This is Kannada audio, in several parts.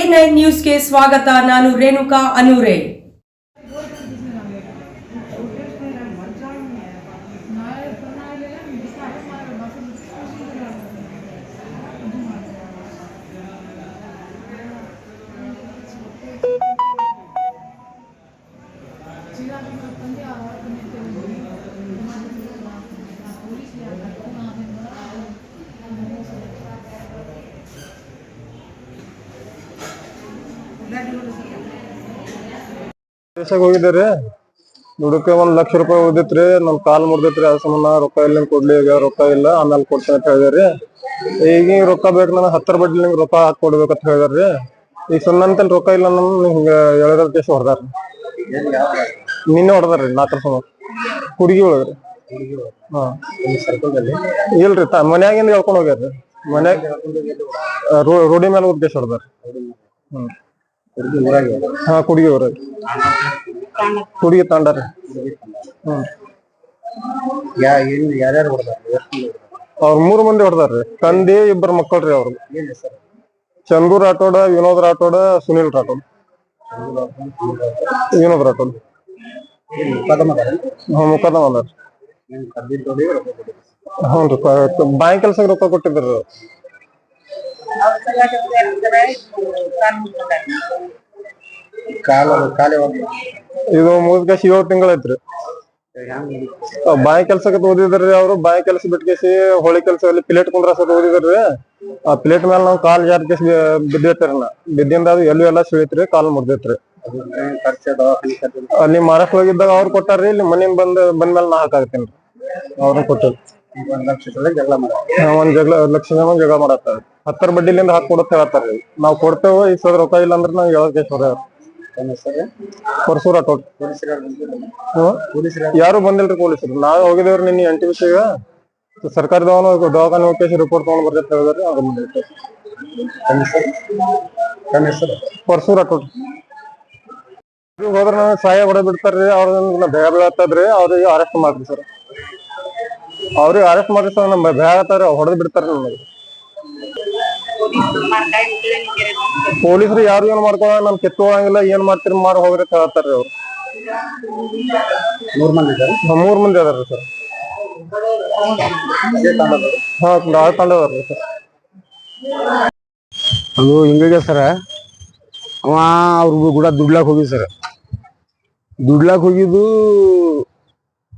ಎ ನೈನ್ ನ್ಯೂಸ್ಗೆ ಸ್ವಾಗತ ನಾನು ರೇಣುಕಾ ಅನೂರೆ. ದೇಶಕ್ಕೆ ಹೋಗಿದ್ದಾರೆ? ದುಡಕ್ಕೆ ಒಂದ್ ಲಕ್ಷ ರೂಪಾಯಿ ಉಳಿದಿತ್ರಿ ನನ್ ಕಾಲ್ ಮುರ್ದೈತ್ರಿ ಆ ಸಂಬಂಧ ರೊಕ್ಕ ಇಲ್ಲ ಕೊಡ್ಲಿ? ಈಗ ರೊಕ್ಕ ಇಲ್ಲ, ಆಮೇಲೆ ಕೊಡ್ತೇನೆ ಅಂತ ಹೇಳಿದ್ರಿ. ಈಗ ರೊಕ್ಕ ಬೇಕು ನನಗೆ ಹತ್ತರ ಬಡ್ಡಿ ನಿಮ್ಗೆ ರೊಕ್ಕ ಹಾಕಿ ಕೊಡ್ಬೇಕಂತ ಹೇಳಿದ್ರಿ. ಈಗ ಸುಮ್ಮನೆ ರೊಕ್ಕ ಇಲ್ಲ ನಮ್ ಹಿಂಗ ಎಳೆದ ಕೇಸ್ ಹೊಡ್ದಾರ. ನಿನ್ನೆ ಹೊಡ್ದಾರ್ರಿ, ನಾಲ್ಕರ ಸಮ ಹುಡುಗಿ ಒಳಗ್ರಿ ಹಾ. ಇಲ್ರಿ, ತ ಮನ್ಯಾಗಿಂದ ಹೇಳ್ಕೊಂಡ್ ಹೋಗ್ಯಾರ್ರಿ. ಮನ್ಯಾಗ ರೋಡಿ ಮೇಲೆ ಉದ್ದೇಶ ಹೊಡ್ದಾರ ಹ್ಮ್. ಹಾ ಕುಡಿಗೆ ಊರಾಗ. ಕುಡಿಗೆ ಯಾರ್ಯಾರು ಹೊಡೆದಾರ? ಅವ್ರ ಮೂರ್ ಮಂದಿ ಹೊಡ್ದಾರ್ರಿ ತಂದೆ ಇಬ್ಬರ ಮಕ್ಕಳ್ರಿ ಅವ್ರು. ಚಂದೂರ್ ರಾಠೋಡ ವಿನೋದ್ ರಾಠೋಡ ಸುನಿಲ್ ರಾಠೋಡ್. ವಿನೋದ್ ರಾಠೋಡ್. ಹ್ಮ್ ಅದಾರ? ಬ್ಯಾಂಕ್ ಕೆಲ್ಸಕ್ಕೆ ರೊಕ್ಕ ಕೊಟ್ಟಿದ್ರಿ. ಇದು ಏಳು ತಿಂಗಳ ಐತ್ರಿ ಬಾಯಿ ಕೆಲ್ಸಕ್ಕೆ ಓದಿದ್ರಿ ಅವ್ರು, ಬಾಯಿ ಕೆಲಸ ಬಿಟ್ಕೇಸಿ ಹೋಳಿ ಕೆಲಸ ಅಲ್ಲಿ ಪ್ಲೇಟ್ ಕುಂದ್ರ ಸತ ಓದಿದ್ರಿ ಆ ಪ್ಲೇಟ್ ಮೇಲೆ ನಾವು ಕಾಲ್ ಜಾರ್ ಕೇಸಿ ನಾ ಬಿದ್ದಿಂದ ಅದು ಎಲ್ಲೂ ಎಲ್ಲ ಸಿಳಿತ್ರಿ ಕಾಲ್ ಮುರ್ದೈತ್ರಿ. ಅಲ್ಲಿ ಮಹಾರಾಷ್ಟ್ರ ಹೋಗಿದ್ದಾಗ ಅವ್ರು ಕೊಟ್ಟಾರ್ರಿ, ಇಲ್ಲಿ ಮನೆಯಿಂದ ಬಂದ್ ಬಂದ್ಮೇಲೆ ನಾ ಹಾಕಾಗ್ತೀನಿ ಅವ್ರನ್ನ ಕೊಟ್ಟರು ಒಂದ್ ಲಕ್ಷ ಜಗಳ ಮಾಡ ಒಂದ್ ಜಗಳ ಲಕ್ಷ ಜನ ಜಗಳ ಮಾಡತ್ತಾರ ಹತ್ತರ ಬಡ್ಡಿಲಿಂದ ಹಾಕಿ ಕೊಡತ್ ಹೇಳ್ತಾರ್ರಿ ನಾವ್ ಕೊಡ್ತೇವ ಈ ಸಾವಿರ ರೂಪಾಯಿ ಇಲ್ಲ ಅಂದ್ರೆ ನಾವ್ ಹೇಳಕ್ಕೆ ಹೆಸರು? ಪರ್ಸೂರ ಟೋಟ್ ಯಾರು ಬಂದಿಲ್ರಿ ಪೊಲೀಸರು? ನಾವ್ ಹೋಗಿದೇವ್ರಿ ನಿನ್ನೆ ಎಂಟಿ ವಿಷಯ ಸರ್ಕಾರಿ ದವಾಖಾನೆ ಹೋಗಿ ರಿಪೋರ್ಟ್ ತಗೊಂಡ್ ಬರ್ತೈತೆ ಹೇಳಿದ್ರಿ ನನ್ನ ಹೆಸರು? ಪರ್ಸೂರ ಟೋಟ್ ಹೋದ್ರ ನನಗೆ ಸಹಾಯ ಹೊಡೆ ಬಿಡ್ತಾರ್ರಿ ಅವ್ರ ಬೇಗ ಬೀಳತ್ತದ್ರಿ ಅವ್ರಿಗೆ ಅರೆಸ್ಟ್ ಮಾಡ್ರಿ ಸರ್. ಅವ್ರಿಗೆ ಅರೆಸ್ಟ್ ಮಾಡ್ರಿ ನಮ್ಮ ಆಗತ್ತಾರ ಹೊಡೆದ್ ಬಿಡ್ತಾರ ನಮಗೆ. ಪೊಲೀಸರು ಯಾರು ಏನ್ ಮಾಡ್ಕೊಳ ನಮ್ ಕಿತ್ಕೊಳಂಗಿಲ್ಲ ಏನ್ ಮಾಡ್ತೀರಿ ಮಾಡಿ ಹೋಗ್ರಿ ಹೇಳ್ತಾರ್ರಿ ಅವ್ರು. ಮೂರ್ ಮಂದಿ ಮೂರ್ ಮಂದಿ ಅದಾರ್ರಿ ಸರ್. ಅದೇ ತಾಂಡದವರು ಹಾ ಗಾಳ ತಂಡ ಸರ್. ಅದು ಹಿಂಗಾಗಿ ಸರ ಅವ ಅವ್ರ ಕೂಡ ದುಡ್ಲಾಕ್ ಹೋಗಿ ಸರ್. ದುಡ್ಲಾಕ್ ಹೋಗಿದ್ದು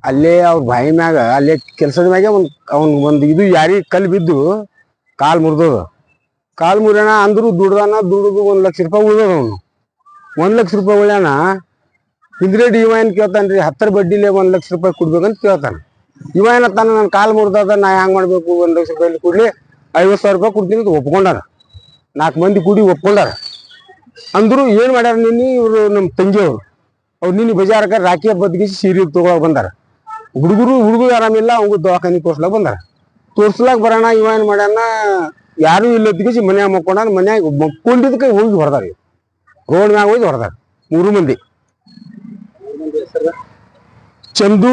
ಅಲ್ಲೇ ಅವ್ರ ಬಾಯಿ ಮ್ಯಾಗ, ಅಲ್ಲೇ ಕೆಲ್ಸದ ಮ್ಯಾಗೆ ಒಂದು, ಅವ್ನು ಒಂದು ಇದು ಯಾರಿ ಕಲ್ಲು ಬಿದ್ದು ಕಾಲು ಮುರಿದದ. ಕಾಲು ಮುರಿಯೋಣ ಅಂದ್ರು ದುಡ್ದಾನ, ದುಡ್ದು ಒಂದು ಲಕ್ಷ ರೂಪಾಯಿ ಉಳ್ದದ ಅವನು. ಒಂದು ಲಕ್ಷ ರೂಪಾಯಿ ಉಳ್ಯಾಣ ಹಿಂದ್ಗಡೆ ಇವ ಕೇಳ್ತಾನೆ ರೀ, ಹತ್ತರ ಬಡ್ಡಿಲೇ ಒಂದು ಲಕ್ಷ ರೂಪಾಯಿ ಕೊಡ್ಬೇಕಂತ ಕೇಳ್ತಾನೆ. ಇವ ಏನತ್ತಾನ ನನ್ನ ಕಾಲು ಮುರ್ದದ, ನಾ ಹ್ಯಾಂಗ್ ಮಾಡಬೇಕು, ಒಂದು ಲಕ್ಷ ರೂಪಾಯಿ ಕೊಡ್ಲಿ, ಐವತ್ತು ಸಾವಿರ ರೂಪಾಯಿ ಕೊಡ್ತೀನಿ ಅಂತ ಒಪ್ಕೊಂಡಾರ. ನಾಲ್ಕು ಮಂದಿ ಕೂಡಿ ಒಪ್ಕೊಂಡಾರ. ಅಂದ್ರು ಏನು ಮಾಡ್ಯಾರ ನಿನ್ನೆ ಇವರು ನಮ್ಮ ತಂಗಿಯವರು. ಅವ್ರು ನಿನ್ನೆ ಬಜಾರಕ್ಕೆ ರಾಖಿ ಹಬ್ಬದಿಗೆ ಸೀರೆ ತಗೊಳಕ್ ಬಂದಾರ. ಹುಡುಗರು ಹುಡುಗರು ಆರಾಮಿಲ್ಲ ಅವ್ ದವಾಖಾನಿ ತೋರ್ಸ್ಲಾಕ್ ಬಂದಾರ. ತೋರ್ಸ್ಲಾಕ್ ಬರೋಣ ಇವ ಏನ್ ಮಾಡ್ಯಾನ ಯಾರು ಇಲ್ಲದಿಗೆ ಮನ್ಯಾಗ ಮಕ್ಕೊಂಡ ಮನ್ಯಾಗ ಮಕ್ಕೊಂಡಿದ್ದಕ್ಕೆ ಹೋಗಿ ಹೊಡೆದಾರ ರೋಡ್ ಮ್ಯಾಗ ಹೋಗಿ ಹೊಡೆದಾರ ಮೂರು ಮಂದಿ. ಚಂದು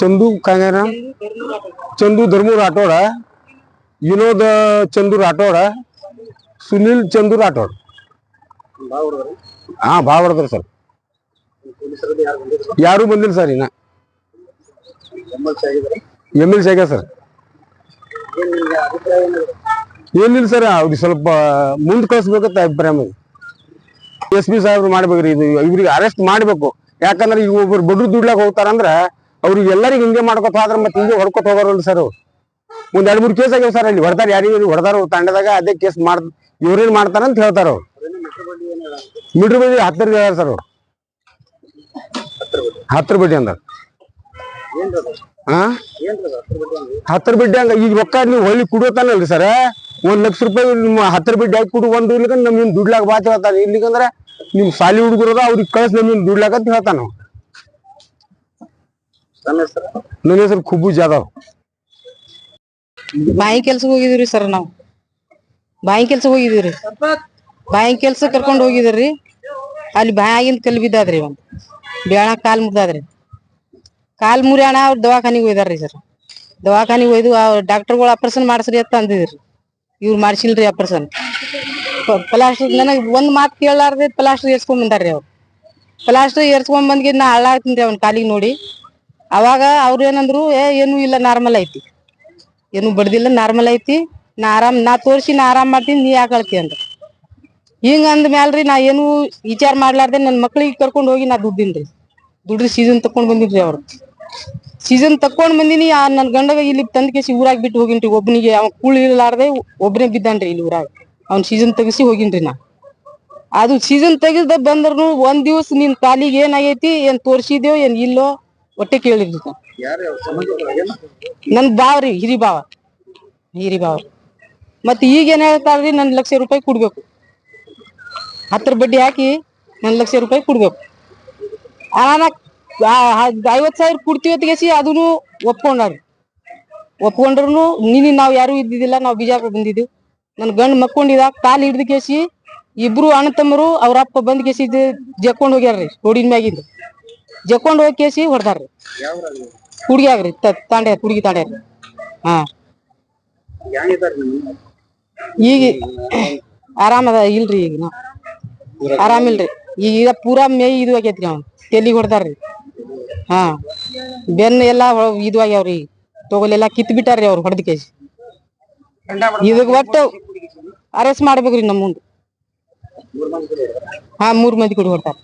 ಚಂದು ಕಾಂಗ್ಯಾರ ಚಂದು ಧರ್ಮೂರ್ ರಾಠೋಡ ವಿನೋದ ಚಂದು ರಾಠೋಡ ಸುನಿಲ್ ಚಂದು ರಾಠೋಡ್ ಹಾ ಬಾ ಹೊಡೆದ್ರ ಸರ್. ಯಾರು ಬಂದಿಲ್ಲ ಸರ್ ಇನ್ನ. ಎಂ ಎಲ್ ಸಿ ಆಗ್ಯಾರ ಸರ್. ಏನಿಲ್ಲ ಸರ್ ಅವ್ರಿಗೆ ಸ್ವಲ್ಪ ಮುಂದೆ ಕಳಿಸ್ಬೇಕಂತ ಅಭಿಪ್ರಾಯ ಎಸ್ ಪಿ ಸಾಹೇಬ್ರು ಮಾಡ್ಬೇಕ್ರಿ ಇದು ಇವ್ರಿಗೆ ಅರೆಸ್ಟ್ ಮಾಡ್ಬೇಕು. ಯಾಕಂದ್ರೆ ಈಗ ಒಬ್ರು ಬಡ್ರು ದುಡ್ಲಾಕ್ ಹೋಗ್ತಾರಂದ್ರ ಅವ್ರಿಗೆ ಎಲ್ಲರಿಗೂ ಹಿಂಗೆ ಮಾಡ್ಕೊತ ಹೋದ್ರ ಮತ್ತೆ ಹಿಂಗೆ ಹೊಡ್ಕೊತ ಹೋಗೋರಲ್ಲ ಸರ್ ಒಂದ್ ಎರಡ್ ಮೂರು ಕೇಸ್ ಆಗ್ಯಾವ ಸರ್ ಅಲ್ಲಿ ಹೊಡ್ತಾರ ಯಾರಿಗೂ ಹೊಡೆದಾರ ತಂಡದಾಗ ಅದೇ ಕೇಸ್ ಮಾಡ್ ಇವ್ರೇನ್ ಮಾಡ್ತಾರಂತ ಹೇಳ್ತಾರ ಅವ್ರು. ಮೀಟರ್ ಬಡ್ಡಿ ಹತ್ತರ ಸರ್ ಅವ್ರು. ಹತ್ತರ ಬಡ್ಡಿ ಅಂದ. ಹಾ ಹತ್ತರ ಬಡ್ಡಿ ಅಂದ್ರೆ ಹತ್ತರ ಬಿಡ್ಡಿ ಹಂಗ ಈಗ ರೊಕ್ಕ ನೀವು ಹೊಳ್ಳಿ ಕುಡಿಯೋತಾನಲ್ರಿ ಸರ್ ಒಂದ್ ಲಕ್ಷ ರೂಪಾಯಿ ನಿಮ್ಮ ಹತ್ತರ ಬಡ್ಡಿ ಹಾಕಿ ಕುಡು ಒಂದು ಇರ್ಲಿಕ್ಕ ನಮ್ ದುಡ್ಲಾಗ ಬಾತ್ ಹೇಳ್ತಾನೆ. ಇಲ್ಲಿಕಂದ್ರ ನಿಮ್ ಸಾಲಿ ಹುಡುಗರದ ಅವ್ರಿಗೆ ಕಳ್ಸ ನಮ್ ದುಡ್ಲಾಗ ಅಂತ ಹೇಳ್ತಾನ ಅವ. ನನ್ನ ಹೆಸರು? ನನ್ನ ಹೆಸರು ಖುಬ್ಬು ಜಾಧವ್. ಬಾಯಿ ಕೆಲ್ಸಕ್ಕೆ ಹೋಗಿದೀವ್ರಿ ಸರ್ ನಾವು? ಬಾಯಿ ಕೆಲ್ಸಕ್ಕೆ ಹೋಗಿದೀವ್ರಿ ಬಾಯಿ ಕೆಲ್ಸ ಕರ್ಕೊಂಡು ಹೋಗಿದ್ರಿ ಅಲ್ಲಿ ಬಾಯಾಗಿಂದ ಕಲ್ ಬಿದ್ದಾದ್ರಿ ಒಂದ್ ಬೇಳ ಕಾಲ್ ಮುರ್ದಾದ್ರಿ ಕಾಲ್ ಮುರಿಯಾಣ ಅವ್ರ ದವಾಖಾನಿಗೆ ಒಯ್ದಾರ್ರಿ ಸರ್. ದವಾಖಾನಿಗೆ ಒಯ್ದು ಡಾಕ್ಟರ್ಗಳು ಆಪರೇಷನ್ ಮಾಡಿಸ್ರಿ ಅಂತ ಅಂದಿದ್ರಿ. ಇವ್ರು ಮಾಡ್ಸಿಲ್ರಿ ಆಪರೇಷನ್. ಪ್ಲಾಸ್ಟರ್ ನನಗೆ ಒಂದ್ ಮಾತು ಕೇಳಾರ್ದೆ ಪ್ಲಾಸ್ಟರ್ ಏರ್ಸ್ಕೊಂಡ್ ಬಂದಾರ್ರಿ ಅವ್ರು. ಪ್ಲಾಸ್ಟರ್ ಏರ್ಸ್ಕೊಂಡ್ ಬಂದ್ಗೆ ನಾ ರೀ ಅವ್ನ ಕಾಲಿಗೆ ನೋಡಿ. ಅವಾಗ ಅವ್ರು ಏನಂದ್ರು, ಏ, ಏನು ಇಲ್ಲ, ನಾರ್ಮಲ್ ಐತಿ. ಏನು ಬಡ್ದಿಲ್ಲ, ನಾರ್ಮಲ್ ಐತಿ. ನಾ ಆರಾಮ್, ನಾ ತೋರ್ಸಿ ನಾ ಆರಾಮ್ ಮಾಡ್ತೀನಿ, ನೀ ಯಾಕೆ ಅಳ್ತಿ? ಅಂತ ಹಿಂಗ ಅಂದ ಮ್ಯಾಲ್ರಿ ನಾ ಏನು ವಿಚಾರ ಮಾಡ್ಲಾರ್ದೆ ನನ್ನ ಮಕ್ಳಿಗೆ ಕರ್ಕೊಂಡ್ ಹೋಗಿ ನಾ ದುಡ್ಡಿನ್ರಿ ದುಡ್ಡು ಸೀಸನ್ ತಕೊಂಡ್ ಬಂದಿದ್ರಿ ಅವ್ರು. ಸೀಸನ್ ತಕೊಂಡ್ ಬಂದಿನಿ, ಆ ನನ್ ಗಂಡಗ ಇಲ್ಲಿ ತಂದ್ ಕೇಸಿ ಊರಾಗ ಬಿಟ್ಟು ಹೋಗಿನ್ರಿ ಒಬ್ಬನಿಗೆ ಅವ ಕೂಳ್ ಇರ್ಲಾರ್ದೆ ಒಬ್ಬನೇ ಬಿದ್ದಾನ್ರಿ ಇಲ್ಲಿ ಊರಾಗ. ಅವ್ನ್ ಸೀಸನ್ ತೆಗಿಸಿ ಹೋಗಿನ್ರಿ ನಾ. ಅದು ಸೀಸನ್ ತೆಗೆದ ಬಂದ್ರು ಒಂದ್ ದಿವ್ಸ ನಿನ್ ಕಾಲಿಗೆ ಏನಾಗೈತಿ, ಏನ್ ತೋರ್ಸಿದ್ಯೋ, ಏನ್ ಇಲ್ಲೋ ಒಟ್ಟೆ ಕೇಳಿದ್ರಿ ನನ್ ಬಾವ್ರಿ ಹಿರಿ ಬಾವ ಹಿರಿ ಬಾವ ಮತ್ತೆ ಈಗ ಏನ್ ಹೇಳ್ತಾರ್ರಿ ನನ್ ಲಕ್ಷ ರೂಪಾಯಿ ಕೊಡ್ಬೇಕು. ಹತ್ತರ ಬಡ್ಡಿ ಹಾಕಿ ಒಂದು ಲಕ್ಷ ರೂಪಾಯಿ ಕೊಡ್ಬೇಕು. ನಾನು ಐವತ್ ಸಾವಿರ ಕೊಡ್ತೀವಿ ಹೊತ್ತಿಗೆಸಿ ಅದನ್ನು ಒಪ್ಕೊಂಡಾರಿ. ಒಪ್ಕೊಂಡ್ರು ನೀನಿ ನಾವು ಯಾರು ಇದ್ದಿದ್ದಿಲ್ಲ ನಾವು ಬಿಜಾಪುರ ಬಂದಿದ್ದೀವಿ ನನ್ನ ಗಂಡು ಮಕ್ಕೊಂಡಿದ ಕಾಲು ಹಿಡಿದು ಕೇಸಿ ಇಬ್ರು ಅಣ್ಣ ತಮ್ಮರು ಅವ್ರ ಅಪ್ಪ ಬಂದ್ ಕೇಸಿ ಜಕ್ಕೊಂಡ್ ಹೋಗ್ಯಾರ್ರಿ ರೋಡಿನ ಮ್ಯಾಗಿಂದ. ಜಕ್ಕೊಂಡ್ ಹೋಗಿ ಕೇಸಿ ಹೊಡ್ದಾರ್ರಿ ಹುಡುಗಿ ಆಗ್ರಿ ಹುಡ್ಗ್ಯಾಗ್ರಿ ತಾಂಡ್ಯ ಹುಡುಗಿ ತಾಂಡ್ಯ ಹಾ. ಈಗ ಆರಾಮದ ಇಲ್ರಿ ಈಗ ನಾವ್. ಆರಾಮಿಲ್ರಿ ಈಗ ಪೂರಾ ಮೇ ಇದು ಆಗೈತ್ರಿ ಅವ್ನು. ತೆಲಿಗೆ ಹೊಡ್ದಾರ್ರಿ. ಹಾ. ಬೆನ್ನ ಎಲ್ಲಾ ಹೊ- ಇದು ಆಗ್ಯಾವ್ರಿ. ತೊಗಲೆಲ್ಲಾ ಕಿತ್ ಬಿಟ್ಟಾರ್ರಿ ಅವ್ರು ಹೊಡೆದ ಕೇಸಿ ಇದಕ್ ಒಟ್ಟು ಅರೆಸ್ಟ್ ಮಾಡ್ಬೇಕ್ರಿ ನಮ್ಮ ಮುಂದೆ. ಹಾ ಮೂರ್ ಮಂದಿ ಕುಡಿ ಹೊಡ್ತಾರ?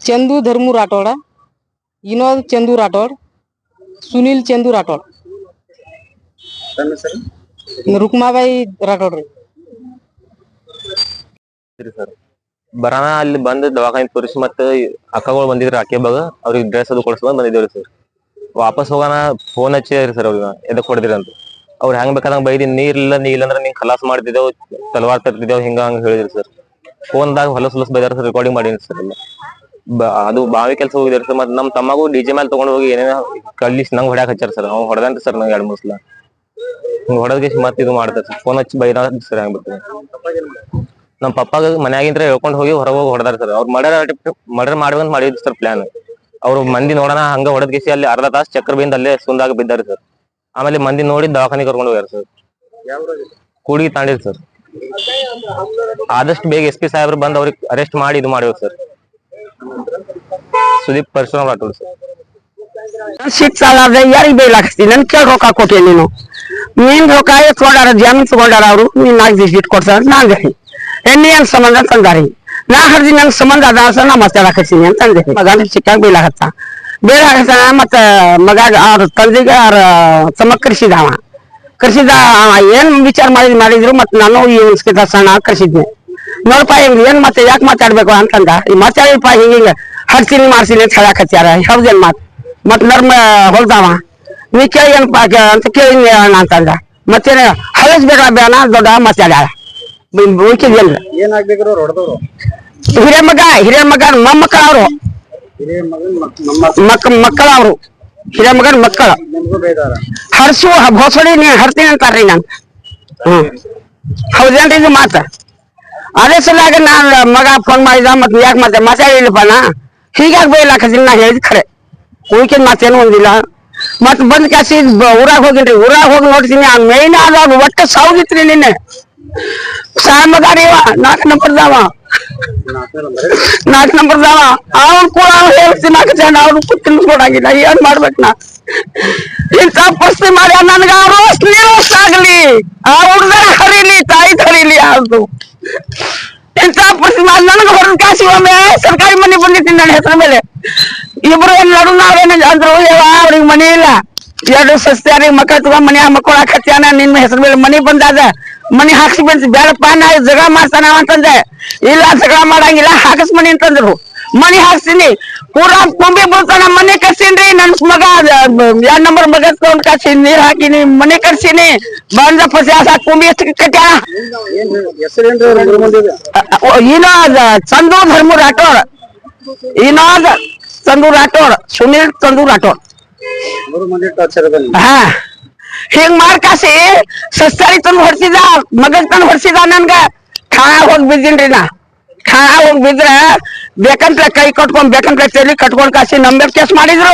ಚಂದು ಧರ್ಮು ರಾಠೋಡ ವಿನೋದ್ ಚಂದು ರಾಠೋಡ್ ಸುನಿಲ್ ಚಂದು ರಾಠೋಡ್. ರುಕ್ಮಾಬಾಯಿ ರಾಠೋಡ್ರಿ. ಸರ್ ಬರಾನ ಅಲ್ಲಿ ಬಂದ್ ದವಾಖಾನೆ ತೋರಿಸಿ ಮತ್ತ ಅಕ್ಕಗಳು ಬಂದಿದ್ರು ಆಕೆ ಬಾಗ, ಅವ್ರಿಗೆ ಡ್ರೆಸ್ ಅದು ಕೊಡ್ಸ್ಕೊಂಡ್ ಬಂದಿದ್ದೇವ್ರಿ ಸರ್. ವಾಪಸ್ ಹೋಗೋಣ ಫೋನ್ ಹಚ್ಚಿದ್ರಿ ಸರ್ ಅವ್ರಿಗೆ, ಎದಕ್ ಹೊಡೆದಿರಿ ಅಂತ. ಅವ್ರು ಹೆಂಗ್ ಬೇಕಾದಂಗ ಬೈದಿ ನೀರ್ ಇಲ್ಲ ನೀ ಇಲ್ಲಂದ್ರ ನಿಂಗೆ ಖಲಾಸ್ ಮಾಡ್ತಿದ್ದೇವ್, ತಲವಾರ್ ತರ್ತಿದ್ದೇವು ಹಿಂಗ ಹಂಗ ಹೇಳಿದ್ರಿ ಸರ್. ಫೋನ್ದಾಗ ಹೊಲಸ್ ಹೊಲಸ್ ಬೈದಾರ ಸರ್ ರೆಕಾರ್ಡಿಂಗ್ ಮಾಡೀನಿ ಸರ್ ಎಲ್ಲ. ಅದು ಬಾವಿ ಕೆಲಸ ಹೋಗಿದ್ರಿ ಸರ್, ಮತ್ತ್ ನಮ್ ತಮ್ಮಗೂ ಡಿಜೆ ಮೇಲೆ ತಗೊಂಡು ಹೋಗಿ ಏನೇನ ಕಳ್ಳಿಸ್ ನಂಗ್ ಹೊಡ್ಯಾಕ ಹಚ್ಚಾರ ಸರ್. ಅವ್ನು ಹೊಡೆದಂತ ಸರ್ ನಂಗೆ ಎರಡು ಮೂರು ಸಲ. ಹೊಡೆದ್ಗೆ ಮತ್ತೆ ಇದು ಮಾಡ್ತಾರೆ ಫೋನ್ ಹಚ್ಚಿ ಬೈದ ಸರ್ ಹೆಂಗ್ ಬಿಡ್ತೀನಿ ನಮ್ ಪಪ್ಪಾಗ ಮನ್ಯಾಗಿಂತ್ರ ಹೇಳ್ಕೊಂಡ್ ಹೋಗಿ ಹೊರಗೆ ಹೋಗಿ ಹೊಡೆದಾರ ಸರ್ ಅವ್ರು ಮರ್ಡರ್ ಮರ್ಡರ್ ಮಾಡ್ಬೇಕಂತ ಮಾಡಿದ್ರು ಸರ್ ಪ್ಲಾನ್ ಅವ್ರು ಮಂದಿ ನೋಡೋಣ, ಹಂಗ ಹೊಡೆದ್ ಗಿಸಿ ಅಲ್ಲಿ ಅರ್ಧ ತಾಸು ಚಕ್ರ ಬಿಂದ ಅಲ್ಲೇ ಸುಂದಾಗ ಬಿದ್ದಾರೆ ಸರ್ ಆಮೇಲೆ ಮಂದಿ ನೋಡಿ ದವಾಖಾನೆ ಕರ್ಕೊಂಡು ಹೋಗ್ಯಾರ ಸರ್? ಕೂಡಿಗೆ ತಾಂಡಿರ್ ಸರ್ ಆದಷ್ಟು ಬೇಗ ಎಸ್ ಪಿ ಸಾಹೇಬ್ರು ಬಂದ್ ಅವ್ರಿಗೆ ಅರೆಸ್ಟ್ ಮಾಡಿ ಇದು ಮಾಡ್ಬೇಕು ಸರ್ ಸುದೀಪ್ ಪರಶುರಾಮ್ ರಾಠೋಡ್ ಸರ್ ಸಾಲ ಅದ ಯಾರಿಗೆ ಬೈಲಾಕಸ್ತಿ ನನ್ ಕೇಳಿ ರೊಕ್ಕ ಕೊಟ್ಟೆ ನೀನು? ನೀನ್ ರೊಕ್ಕ ಎತ್ಕೊಂಡಾರ, ಜಾಮೀನ್ ತಗೊಂಡಾರ ಅವರು? ನೀನ್ ನಾಲ್ಕು ದಿವಸ ಇಟ್ಕೊಡ್ಸ ಎಣ್ಣೆ ಅನ್ ಸಂಬಂಧ ತಂದಾರಿ ನಾ ಹರ್ದಿ ನನ್ ಸಂಬಂಧ ಅದ ಅಂತ ನಾ ಮಾತಾಡಕತ್ತೀನಿ ಅಂತ ಅಂದೆ. ಮಗ ಸಿಕ್ಕಾಗ ಬೀಳಾಕತ್ತ. ಬೈಲಾಕತ್ತಾನ ಮತ್ತ ಮಗ ಅವ್ರ ತಂದಿಗ ಅವ್ರ ತಮ್ಮ ಕರ್ಸಿದ ಅವ ಕರ್ಸಿದ ಏನು ವಿಚಾರ ಮಾಡಿದ್ ಮಾಡಿದ್ರು ಮತ್ ನಾನು ಈ ಉಣ್ಸ್ಕಿತ ಸಣ್ಣ ಕರ್ಸಿದ್ನಿ. ನೋಡಪ್ಪ ಹಿಂಗ್ ಏನ್ ಮತ್ತೆ ಯಾಕೆ ಮಾತಾಡ್ಬೇಕು ಅಂತಂದ ಮಾತಾಡಿಪ್ಪ ಹಿಂಗ ಹಿಂಗ ಹರ್ಸಿನಿ ಮಾಡ್ಸಿನಿ ಅಂತ ಹೇಳಕತ್ಯಾರ. ಹೌದೇನ್ ಮಾತ್? ಮತ್ ನರ್ಮ ಹೊಲ್ದಾವ. ನೀ ಕೇಳಿ ಏನಪ್ಪ ಅಂತ ಕೇಳಿ ಅಂತಂದ ಮತ್ತೇನ ಹಳಸ್ಬೇಡ ಬೇಡ ದೊಡ್ಡ ಮಾತಾಡ್ಯಾಳ. ಉಳ್ಕಿದ್ಯಲ್ರ ಏನಾಗ್ಬೇಕ್ರು ಹೊಡೆದವ್ರು. ಹಿರಿಯ ಮಗ ಹಿರಿಯ ಮಗ ಮೊಮ್ಮಕ್ಕಳ ಅವರು. ಹಿರಿಯ ಮಗನ್ ಮಕ್- ಮಕ್ಕಳ ಅವರು. ಹಿರಿಯ ಮಗನ ಮಕ್ಕಳ. ನಿಮ್ಗೂ ಹರ್ಸು ಭೋಸಡಿ ನೀ ಹರ್ತೀನಿ ಅಂತಾರ್ರಿ ನಾನು. ಹ್ಮ್. ಹೌದೇನ್ರಿ ಇದು ಮಾತ? ಅದೇ ಸಲಾಗ ನಾನ್ ಮಗ ಫೋನ್ ಮಾಡಿದ ಮತ್ ಯಾಕೆ ಮತ್ತೆ ಮಾತಾಡಿಲ್ಲಪ್ಪ ನಾ? ಹೀಗಾಗಿ ಬೈಲಾಕತ್ತೀನಿ ನಾ ಹೇಳಿದ್ ಖರೆ ಉಳ್ಕಿದ ಮಾತೇನು ಒಂದಿಲ್ಲ. ಮತ್ ಬಂದ್ ಕಾಸಿ ಊರಾಗ ಹೋಗಿನ್ರಿ. ಊರಾಗ ಹೋಗಿ ನೋಡ್ತೀನಿ. ಆ ಮೇಯ್ನ್ ಆದ ಒಟ್ಟ ಸಾವುದಿತ್ರಿ ನಿನ್ನೆ. ನಂಬರ್ ನಾಲ್ಕು ನಂಬರ್ದಾವ ನಾಲ್ಕು ನಂಬರ್ದಾವ ಅವ್ನು ಕೂಡ ಹೇಳ್ತೀನಿ ನಾಲ್ಕು ಜನ ಅವ್ರು ತಿನ್ಸ್ಕೊಡಂಗಿಲ್ಲ. ಕೊಡಂಗಿಲ್ಲ ಏನ್ ಮಾಡ್ಬೇಕು ನಾ? ಇಂಥ ಪರಿಸ್ಥಿತಿ ಮಾಡಿ ನನ್ಗ ರೋಸ್ ನೀರೋಸ್ ಆಗ್ಲಿ. ಆ ಹುಡುಗರ ಹರಿಲಿ, ತಾಯಿ ಹರಿಲಿ ಯಾರ್ದು? ಇಂಥ ಪರಿಸ್ಥಿತಿ ಮಾಡಿ ನನಗೆ ಹೊರದ ಕಾಸಿ ಒಮ್ಮೆ ಸರ್ಕಾರಿ ಮನೆ ಬಂದಿದ್ದೀನಿ ನನ್ನ ಹೆಸರ ಮೇಲೆ. ಇಬ್ರು ಏನ್ ನಡು ನಾವೇನ ಅಂದ್ರು ಅವ್ರಿಗೆ ಮನೆ ಇಲ್ಲ. ಎರಡು ಸಸ್ಯಾರಿಗೆ ಮಕ್ಕಳ ತಗೊಂಡ್ ಮನೆ ಮಕ್ಕಳು ಹಾಕತ್ಯಾನ ನಿನ್ನ ಹೆಸರ ಮೇಲೆ ಮನೆ ಬಂದಾದ. ಮನೆ ಹಾಕ್ಸಿ ಬಂದ್ ಬೇಡಪ್ಪ ನಾ ಜಗಳ ಮಾಡ್ತಾನ ಅಂತಂದೆ. ಇಲ್ಲ ಜಗಳ ಮಾಡಂಗಿಲ್ಲ ಹಾಕಸ್ ಮನಿ ಅಂತಂದ್ರು. ಮನಿ ಹಾಕ್ಸಿನಿ. ಪೂರಾ ತುಂಬಿ ಬೀಳ್ತಾನ ಮನೆ ಕರ್ಸೀನ್ರಿ ನನ್ ಮಗ ಎರಡ್ ನಂಬರ್ ಮಗ ತಗೊಂಡ್ ಕರ್ಸಿ ನೀರ್ ಹಾಕಿನಿ ಮನೆ ಕರ್ಸಿನಿ ಬಂದ ಪಸ್ಯಾಸ ತುಂಬಿ ಎಷ್ಟು ಕಟ್ಟ ಏನ್ ಚಂದು ಧರ್ಮ ರಾಠೋಡ್ ಇನಾದ್ ಚಂದು ರಾಠೋಡ್ ಸುನೀಲ್ ಚಂದು ರಾಠೋಡ್ ಹಾ. ಹಿಂಗ್ ಮಾಡ್ಕಾಸಿ ಸಸ್ತಾರಿ ತಂದು ಹೊಡ್ಸಿದ ಮಗನ್ ತಂದು ಹೊಡ್ಸಿದ ನನ್ಗ? ಖಾಣ ಹೋಗಿ ಬಿದ್ದೀನ್ರಿ ನಾ. ಖಾಣ ಹೋಗಿ ಬಿದ್ರ ಬೇಕಂತ ಕೈ ಕಟ್ಕೊಂಡ್ ಬೇಕಂತ ತಲೆ ಕಟ್ಕೊಂಡ್ ಕಾಸಿ ನಂಬರ್ ಕೇಸ್ ಮಾಡಿದ್ರು.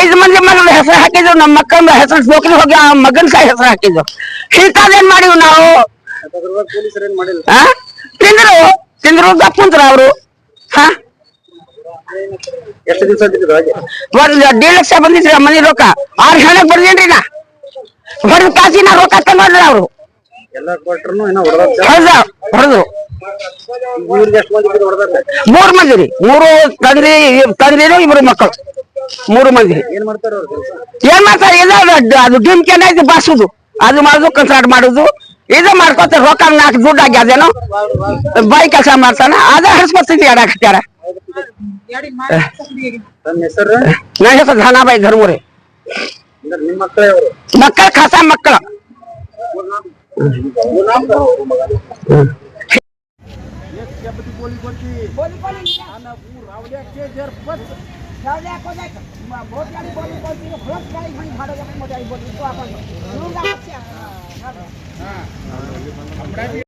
ಐದು ಮಂದಿ ಮಗಳ ಹೆಸರು ಹಾಕಿದ್ರು. ನಮ್ಮ ಮಕ್ಕಳ ಹೆಸರು ಜೋಕ್ಲಿ ಹೋಗಿ ಆ ಮಗನ ಕೈ ಹೆಸರು ಹಾಕಿದ್ರು. ಇಂಥದ್ದೇನ್ ಮಾಡಿವ್ ನಾವು? ತಿಂದ್ರು. ತಿಂದ್ರು ದಪ್ಪುಂತ್ರ ಅವರು. ಹಾ? ಒಂದ್ ದೇಡ್ ಲಕ್ಷ ಬಂದಿದ್ರಿ ಮನಿ ರೊಕ್ಕ. ಆರ್ ಹಣಕ್ ಬರ್ದೇನ್ರಿ ನಾ. ಹೊಡೆದ ಕಾಸಿನ ರೊಕ್ಕ ಅವರು. ಅವ್ರು ಹೊಡೆದ. ಹೊಡೆದ್ರು ಮಂದಿ ಮೂರ್ ಮಂದಿ ರೀ. ಮೂರು ತಂದ್ರಿ ತಂದ್ರಿನು ಇಬ್ರು ಮಕ್ಕಳು. ಮೂರು ಮಂದಿ ಏನ್ ಮಾಡ್ತಾರೆ ಇದು ಅದು- ಅದು ಡಿಮ್ ಕೆನ ಇದು ಬಾಸುದು ಅದು ಮಾಡುದು ಕನ್ಸರ್ಟ್ ಮಾಡುದು. ಇದು ಮಾಡ್ಕೊತ ರೊಕ್ಕ ನಾಲ್ಕು ದುಡ್ಡು ಆಗ್ಯಾದೇನೋ ಬಾಯಿ ಕೆಲಸ ಮಾಡ್ತಾನ. ಅದ ಹರಿಸ್ಕೊಡ್ತಿದ್ವಿ ಆಡಾಕತ್ಯಾರ ನನ್ನ ಹೆಸರು? ಧನಾಬಾಯಿ ಧರ್ಮುರಿ. ಅಂದ್ರೆ ನಿಮ್ಮ ಮಕ್ಕಳೇ ಅವರು. ಮಕ್ಕಳ ಖಾಸ ಮಕ್ಕಳು.